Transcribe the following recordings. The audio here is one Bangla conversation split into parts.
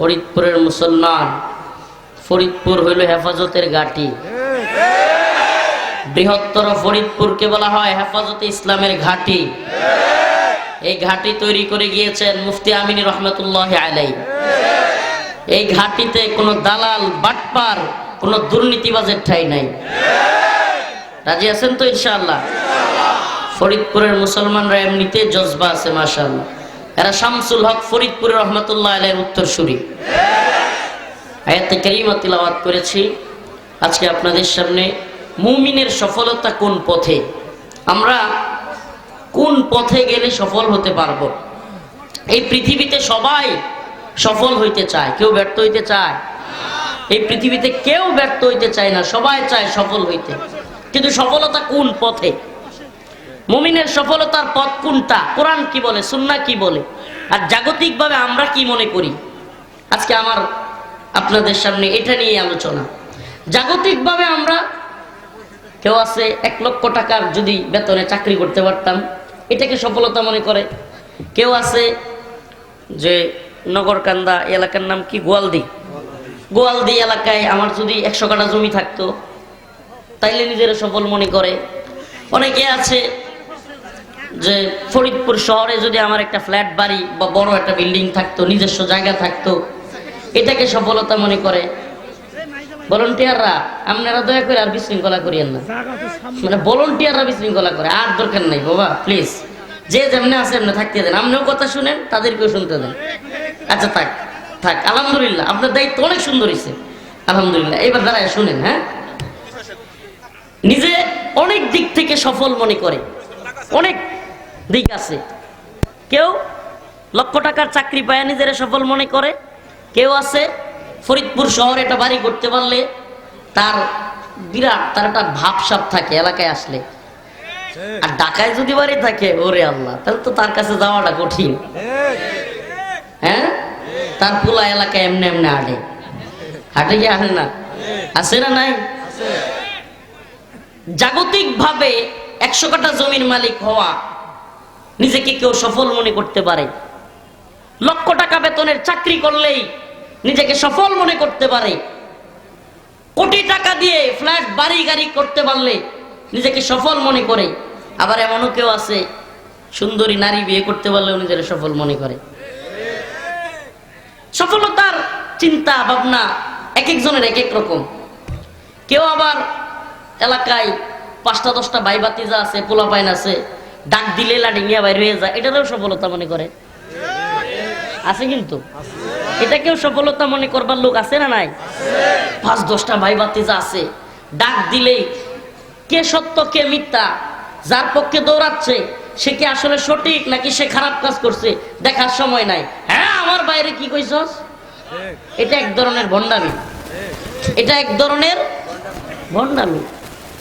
ফরিদপুরের মুসলমান। ফরিদপুর হইল হেফাজতের ঘাঁটি। বৃহত্তর ফরিদপুরকে বলা হয় হেফাজতে ইসলামের ঘাঁটি। এই ঘাঁটি তৈরি করে গিয়েছেন মুফতি আমিনী রহমতুল্লাহ আলাই এই ঘাঁটিতে কোনো দালাল, বাটপার, কোনো দুর্নীতিবাজের ঠাই নাই। রাজি আছেন তো ইনশাআল্লাহ? ফরিদপুরের মুসলমানরা এমনিতে জজবা আছে, মাশাআল্লাহ। এরা শামসুল হক ফরিদপুরের রহমতুল্লাহ আলের উত্তরসূরি। আয়াতে কারিমা তিলাওয়াত করেছি। আজকে আপনাদের সামনে মুমিনের সফলতা কোন পথে? আমরা কোন পথে গেলে সফল হতে পারব? এই পৃথিবীতে সবাই সফল হইতে চায়। কেউ ব্যর্থ হইতে চায়? এই পৃথিবীতে কেউ ব্যর্থ হইতে চায় না। সবাই চায় সফল হইতে। কিন্তু সফলতা কোন পথে? মুমিনের সফলতার পথ কোনটা? কোরআন কি বলে সুন্না কি বলে? আর জাগতিকভাবে আমরা কি মনে করি? আজকে আমার আপনাদের সামনে এটা নিয়ে আলোচনা। জাগতিকভাবে আমরা কেউ আছে এক লক্ষ টাকার যদি বেতনে চাকরি করতে পারতাম, এটাকে সফলতা মনে করে। কেউ আছে যে নগরকান্দা এলাকার নাম কি? গোয়ালদি। গোয়ালদি এলাকায় আমার যদি একশো কাটা জমি থাকতো, তাইলে নিজেরা সফল মনে করে। অনেকে আছে যে ফরিদপুর শহরে যদি আমার একটা ফ্ল্যাট বাড়ি বা বড় একটা বিল্ডিং থাকতো, নিজস্ব জায়গা থাকতো, এটাকে সফলতা মনে করে। ভলন্টিয়াররা, আপনারা দয়া করে আর বিশৃঙ্খলা করিয়েন না। মানে ভলন্টিয়াররা বিশৃঙ্খলা করে, আর দরকার নাই বাবা প্লিজ যে যেমনি আছে এমনি থাকতে দেন। আপনিও কথা শুনেন, তাদেরকেও শুনতে দেন। আচ্ছা থাক থাক, আলহামদুলিল্লাহ, আপনার দায়িত্ব অনেক সুন্দর হয়েছে আলহামদুলিল্লাহ, এবার দাঁড়ায় শুনেন হ্যাঁ? নিজে অনেক দিক থেকে সফল মনে করে। অনেক দিক আছে। কেউ লক্ষ টাকার চাকরি পায়, নিজের সফল মনে করে। কেউ আছে ফরিদপুর শহরে একটা বাড়ি করতে পারলে তার বিরাট, তার একটা ভাবসাপ থাকে এলাকায় আসলে। আর ঢাকায় যদি বাড়ি থাকে, ওরে আল্লাহ, তাহলে তো তার কাছে যাওয়াটা কঠিন। হ্যাঁ? তার পুলা এলাকায় এমনি এমনি হাঁটে। হাঁটে কি হাঁটে না? আছে না নাই? জাগতিক ভাবে একশো কাটা জমির মালিক হওয়া নিজেকে কেউ সফল মনে করতে পারে। লক্ষ টাকা বেতনের চাকরি করলেই নিজেকে সফল মনে করতে পারে। কোটি টাকা দিয়ে ফ্ল্যাট, বাড়ি, গাড়ি করতে পারলে নিজেকে সফল মনে করে। আবার এমনও কেউ আছে, সুন্দরী নারী বিয়ে করতে পারলেও নিজেরা সফল মনে করে। সফলতার চিন্তা, ভাবনা এক একজনের এক এক রকম। কেউ আবার এলাকায় পাঁচটা, দশটা ভাই বাতিজা আছে, পোলাপাইন আছে ডাক দিলে লাডিঙ্গিয়া বাইর হয়ে যায়। এটারও সফলতা মনে করে। আছে কিন্তু। এটা কেউ সফলতা মনে করবার লোক আছে না নাই? পাঁচ দশটা ভাই বাতিজা আছে, ডাক দিলেই কে সত্য, কে মিথ্যা, যার পক্ষে দৌড়াচ্ছে, সে কি আসলে সঠিক নাকি সে খারাপ কাজ করছে, দেখার সময় নাই। হ্যাঁ আমার বাইরে কি কইছস? এটা এক ধরনের ভণ্ডামি। এটা এক ধরনের ভণ্ডামি।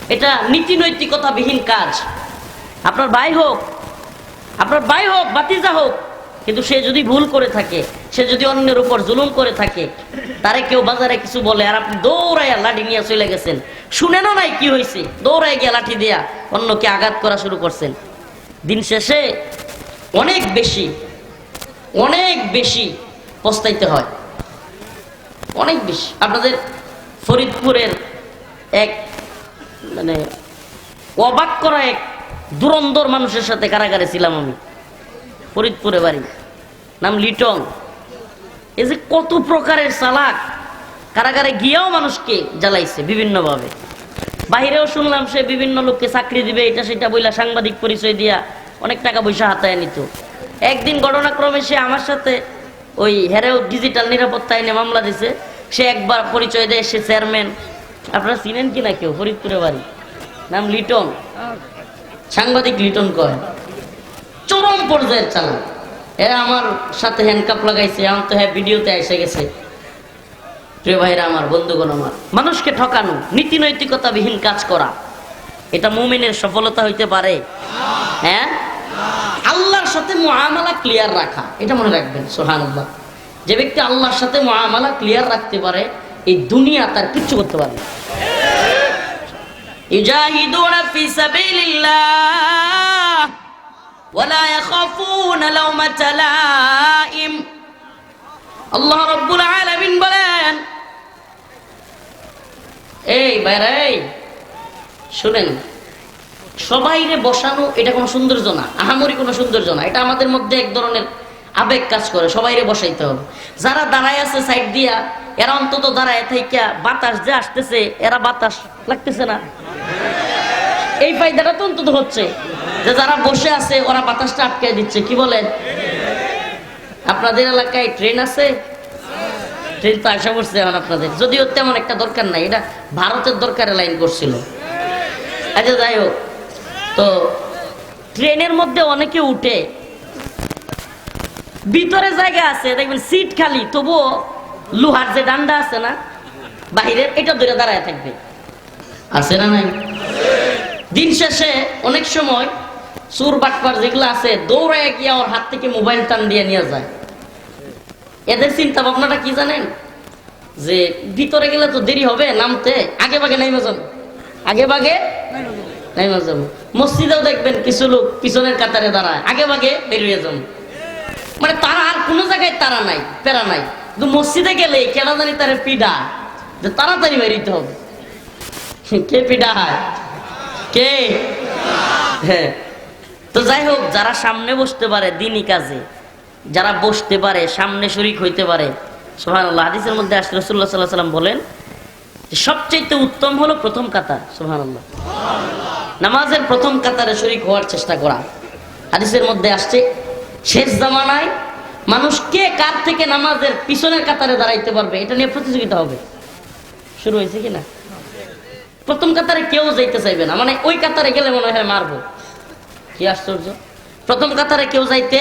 এটা নীতি নৈতিকতা বিহীন কাজ। আপনার ভাই হোক, আপনার ভাই হোক বাতিজা হোক, কিন্তু সে যদি ভুল করে থাকে, সে যদি অন্যের উপর জুলুম করে থাকে, তারে কেউ বাজারে কিছু বলে, আর আপনি দৌড়াইয়া লাঠি নিয়ে চলে গেছেন। শুনেনও নাই কি হয়েছে দৌড়াই গিয়া লাঠি দেয়া অন্যকে আঘাত করা শুরু করছেন। দিন শেষে অনেক বেশি অনেক বেশি পস্তাইতে হয়। অনেক বেশি। আপনাদের ফরিদপুরের এক মানে অবাক করা এক দুরন্দর মানুষের সাথে কারাগারে ছিলাম আমি। ফরিদপুরে বাড়ি। নাম লিটন। এই যে কত প্রকারের চালাক। কারাগারে গিয়েও মানুষকে জ্বালাইছে বিভিন্নভাবে। বাহিরেও শুনলাম সে বিভিন্ন লোককে চাকরি দিবে, এটা সেটা বইলা সাংবাদিক পরিচয় দিয়া অনেক টাকা পয়সা হাতায় নিত। একদিন ঘটনাক্রমে সে আমার সাথে ওই হেরেও ডিজিটাল নিরাপত্তা আইনে মামলা দিছে। সে একবার পরিচয় দেয়, সে চেয়ারম্যান। আপনারা চিনেন কি না কেউ? ফরিদপুরে বাড়ি। নাম লিটন। সাংবাদিক লিটন কয়, চরম পর্যায়ের চালাক। এরা আমার সাথে হ্যান্ডকাপ লাগাইছে আমার তো হ্যাঁ ভিডিওতে এসে গেছে। প্রিয় ভাইরা আমার, বন্ধুগণ আমার, মানুষকে ঠকানো নীতি নৈতিকতাবিহীন কাজ করা, এটা মুমিনের সফলতা হইতে পারে। হ্যাঁ? আল্লাহর সাথে মুআমালা ক্লিয়ার রাখা, এটা মনে রাখবেন সোহান আল্লাহ যে ব্যক্তি আল্লাহর সাথে মুআমালা ক্লিয়ার রাখতে পারে, এই দুনিয়া তার কিচ্ছু করতে পারে। يجاهدون في سبيل الله ولا يخافون لومة لائم আল্লাহ রব্বুল আলামিন বলেন এই বাইরে এই শুনেন সবাইরে বসানো এটা কোনো সৌন্দর্য না আহামরি কোনো সৌন্দর্য না এটা আমাদের মধ্যে এক ধরনের আবেগ কাজ করে সবাইরে বসাইতে হবে যারা দাঁড়ায় আছে সাইড দিয়া এরা অন্তত দাঁড়ায় থাইকা বাতাস যে আসতেছে এরা বাতাস লাগতেছে না এই ফায়দাটা তো অন্তত হচ্ছে। যে যারা বসে আছে, ওরা বাতাসটা আটকে দিচ্ছে। কি বলেন? আপনাদের এলাকায় ট্রেন আছে? ট্রেন তো আসা পড়ছে এখন আপনাদের। যদিও তেমন একটা দরকার নাই। এটা ভারতের দরকারে লাইন করছিল। আচ্ছা যাই হোক। তো ট্রেনের মধ্যে অনেকে উঠে। ভিতরে জায়গা আছে, দেখবেন সিট খালি। তবুও লোহার যে ডান্ডা আছে না, বাহিরের, এটা ধরে দাঁড়ায় থাকবে। আছে না নাই? দিন শেষে অনেক সময় সুর বাটপার যেগুলো আছে, দৌড়ায় গিয়ে ওর হাত থেকে মোবাইল টান দিয়ে নিয়ে যায়। এদের চিন্তা ভাবনাটা কি জানেন? যে ভিতরে গেলে তো দেরি হবে নামতে, আগে ভাগে নাইমে যাব। আগে ভাগে নাইমে যাব। মসজিদেও দেখবেন কিছু লোক পিছনের কাতারে দাঁড়ায়, আগে ভাগে বেরিয়ে যাব। মানে তারা আর কোনো জায়গায় তারা নাই, প্যারা নাই। কিন্তু মসজিদে গেলে কেন জানি তার পিডা, যে তাড়াতাড়ি বেরিতে হবে। কে পিডা হয়? কে? হ্যাঁ। তো যাই হোক, যারা সামনে বসতে পারে দিনই কাজে, যারা বসতে পারে, সামনে শরিক হইতে পারে সোহান আল্লাহ হাদিসের মধ্যে আসলে রসুল্লাহ সাল্লাহ সাল্লাম বলেন সবচেয়ে উত্তম হলো প্রথম কাতার সোহান আল্লাহ নামাজের প্রথম কাতারে শরিক হওয়ার চেষ্টা করা। হাদিসের মধ্যে আসছে, শেষ জামানায় মানুষ কে কার থেকে নামাজের পিছনের কাতারে দাঁড়াইতে পারবে, এটা নিয়ে প্রতিযোগিতা হবে। শুরু হয়েছে কিনা? প্রথম কাতারে কেউ যাইতে চাইবে না। মানে ওই কাতারে গেলে মনে হয় মারবো। কি আশ্চর্য? প্রথম কাতারে কেউ যাইতে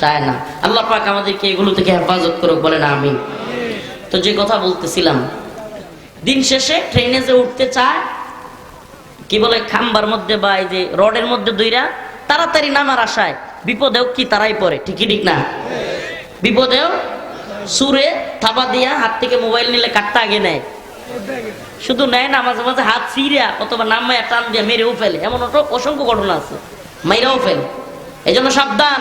চায় না। আল্লাহ পাক আমাদেরকে এগুলো থেকে হেফাজত করুক বলে না আমি তো যে কথা বলতেছিলাম, দিন শেষে ট্রেনে যে উঠতে চায়, কি বলে, খাম্বার মধ্যে বা এই যে রডের মধ্যে দুইরা তাড়াতাড়ি নামার আশায়, বিপদেও কি তারাই পড়ে ঠিকই ঠিক না? বিপদেও সুরে থাবা দিয়া হাত থেকে মোবাইল নিলে কাটটা আগে নেয়। শুধু নেয় না, মাঝে মাঝে হাত ছিঁড়া অথবা নামায় টান দিয়ে মেরেও ফেলে। এমন অসংখ্য ঘটনা আছে। মাইরাও ফেলে। এই জন্য সাবধান।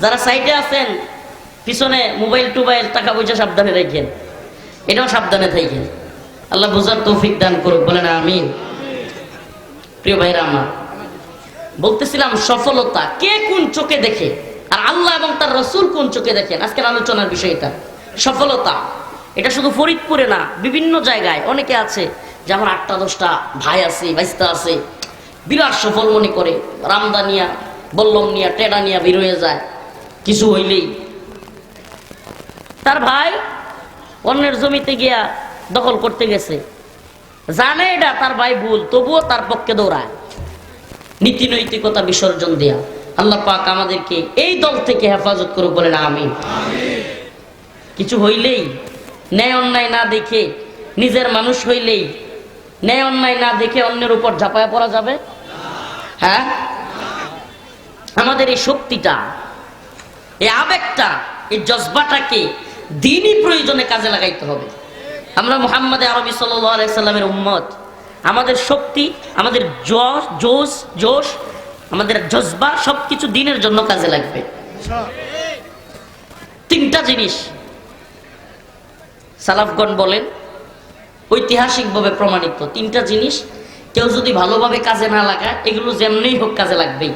যারা সাইডে আছেন, পিছনে মোবাইল টোবাইল টাকা পয়সা সাবধানে রেখেন। এটাও সাবধানে থাকেন। আল্লাহ বুঝার তৌফিক দান করুক। বলে না আমি প্রিয় ভাইরা আমার, বলতেছিলাম সফলতা কে কোন চোখে দেখে? আর আল্লাহ এবং তার রসুল কোন চোখে দেখেন? আজকের আলোচনার বিষয়টা সফলতা। এটা শুধু ফরিদপুরে না, বিভিন্ন জায়গায় অনেকে আছে যে আমার আটটা, দশটা ভাই আছে বাইস্তা আছে, বিরাট সফল মনে করে। রামদানিয়া বল্লম নিয়া, টেডা নিয়া বের হয়ে যায়, কিছু হইলেই। তার ভাই অন্যের জমিতে গিয়া দখল করতে গেছে। জানে এটা, তার ভাই ভুল, তবুও তার পক্ষে দৌড়ায়। নীতি নৈতিকতা বিসর্জন দেয়া। আল্লাহ পাক আমাদেরকে এই দল থেকে হেফাজত করুক বলেন আমি কিছু হইলেই ন্যায় অন্যায় না দেখে নিজের মানুষ হইলেই ন্যায় অন্যায় না দেখে অন্যের উপর ঝাঁপায় পড়া যাবে? হ্যাঁ? আমাদের এই শক্তিটা, এই আবেগটা, এই জজবাটাকে দিনই প্রয়োজনে কাজে লাগাইতে হবে। আমরা মোহাম্মদ আরবি সাল্লামের উম্মত। আমাদের শক্তি, আমাদের জশ জোশ জোশ, আমাদের জজবা সব কিছু দিনের জন্য কাজে লাগবে। তিনটা জিনিস সালাফগণ বলেন, ঐতিহাসিকভাবে প্রমাণিত তিনটা জিনিস, কেউ যদি ভালোভাবে কাজে না লাগায়, এগুলো যেমনিই হোক কাজে লাগবেই।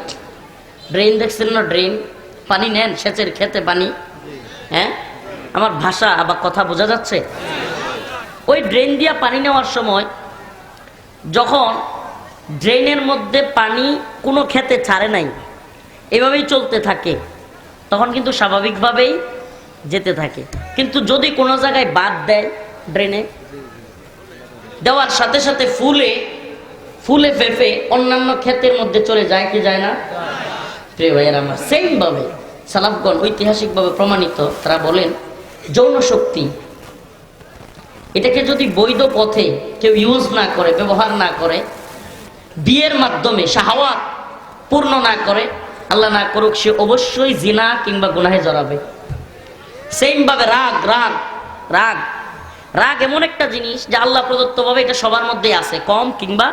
ড্রেন দেখছেন না ড্রেন পানি নেন, সেচের খেতে পানি। হ্যাঁ? আমার ভাষা আবার কথা বোঝা যাচ্ছে? ওই ড্রেন দিয়া পানি নেওয়ার সময় যখন ড্রেনের মধ্যে পানি কোনো খেতে ছাড়ে নাই, এভাবেই চলতে থাকে, তখন কিন্তু স্বাভাবিকভাবেই যেতে থাকে। কিন্তু যদি কোনো জায়গায় বাদ দেয় ড্রেনে, দেওয়ার সাথে সাথে ফুলে ফুলে ফেফে অন্যান্য ক্ষেতের মধ্যে চলে যায় কি যায় না? প্রিয় ভাইয়ের আমার সেমভাবে সালাফগণ ঐতিহাসিকভাবে প্রমাণিত, তারা বলেন যৌন শক্তি এটাকে যদি বৈধ পথে কেউ ইউজ না করে, ব্যবহার না করে, বিয়ের মাধ্যমে শাহাওয়াত পূর্ণ না করে, আল্লাহ না করুক, সে অবশ্যই জিনা কিংবা গুনাহে জড়াবে। সেম ভাবে রাগ রাগ রাগ। রাগ এমন একটা জিনিস যে আল্লাহ প্রদত্তভাবে এটা সবার মধ্যে আছে, কম কিংবা